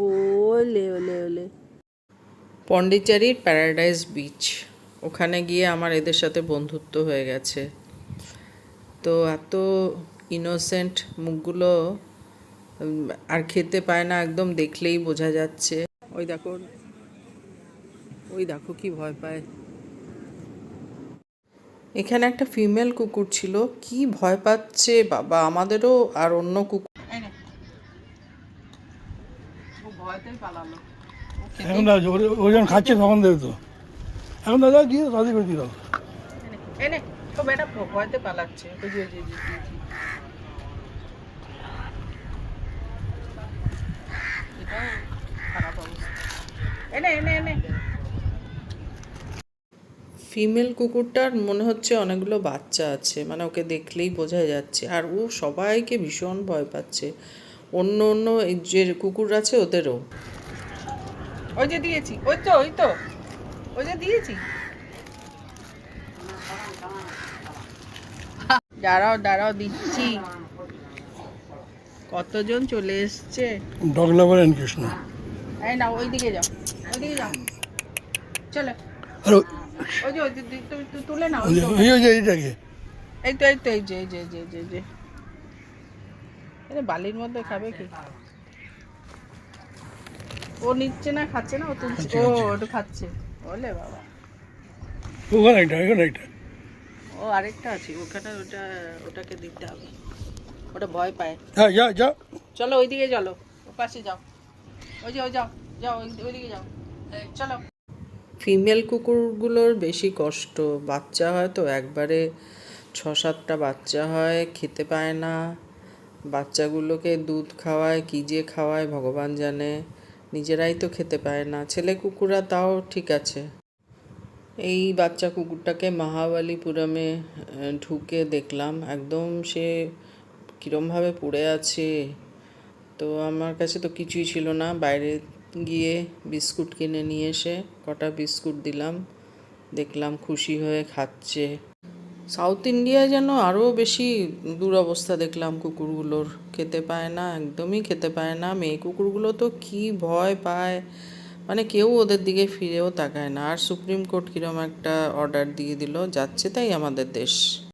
ওলে ওলে ওলে। পন্ডিচেরির প্যারাডাইস বিচ। ওখানে গিয়ে আমার এদের সাথে বন্ধুত্ব হয়ে গেছে। তো এত ইনোসেন্ট মুখগুলো আর খেতে পায় না একদম, দেখলেই বোঝা যাচ্ছে। ওই দেখো ওই দেখো কি ভয় পায়। এখানে একটা ফিমেল কুকুর ছিল। কি ভয় পাচ্ছে বাবা, আমাদেরও আর অন্য কুকুর এখন ও- যখন খাচ্ছে তখন দেখতো এখন দাদা গিয়ে রাজি করে দিল এনে তো ভয়তে পালাচ্ছে। এনে এনে এনে। ফিমেল কুকুরটার মনে হচ্ছে অনেকগুলো বাচ্চা আছে। মানে ওকে দেখলেই বোঝা যাচ্ছে। আর ও সবাইকে ভীষণ ভয় পাচ্ছে। অন্য অন্য যে কুকুর আছে ওদেরও। ওই যে দিয়েছি ওই তো ওই তো। ওই যে দিয়েছি। দাঁড়াও দাঁড়াও দিচ্ছি। কতজন চলে এসছে? ডগ লাভার এন্ড কৃষ্ণ এই না ওইদিকে যাও ওইদিকে যাও। চলো। আর ওই যে তুলে নাও। ওই যে ওই যে এইটাকে। এই তো এই তো এই যে এই যে এই যে। আরে বালির মধ্যে খাবে কি? ও নিচ্ছে না খাচ্ছে না? ও তুলছে। ও। ওটা খাচ্ছে। বলে বাবা। ওখানে একটা একটা। ও আরেকটা আছে ওখানে ওটা ওটাকে দিতে হবে। ওটা ভয় পায়। হ্যাঁ যা যা। চলো ওইদিকে চলো। ও পাশে যাও। ওই যে ওই যাও যাও ওই- ওইদিকে যাও। চলো। ফিমেল কুকুরগুলোর বেশি কষ্ট। বাচ্চা হয় তো একবারে ছ সাতটা বাচ্চা হয় খেতে পায় না। বাচ্চাগুলোকে দুধ খাওয়ায়, কী যে খাওয়ায়, ভগবান জানে। নিজেরাই তো খেতে পায় না। ছেলে কুকুরা তাও ঠিক আছে। এই বাচ্চা কুকুরটাকে মহাবালিপুরমে ঢুকে দেখলাম। একদম সে কীরমভাবে পড়ে আছে। তো আমার কাছে তো কিছুই ছিল না। বাইরে গিয়ে বিস্কুট কিনে নিয়ে এসে কটা বিস্কুট দিলাম। দেখলাম খুশি হয়ে খাচ্ছে। সাউথ ইন্ডিয়ায় যেন আরও বেশি দুরবস্থা দেখলাম কুকুরগুলোর। খেতে পায় না, একদমই খেতে পায় না। মেয়ে কুকুরগুলো তো কি ভয় পায়। মানে কেউ ওদের দিকে ফিরেও তাকায় না। আর সুপ্রিম কোর্ট কিরম একটা অর্ডার দিয়ে দিল, যাচ্ছে তাই আমাদের দেশ।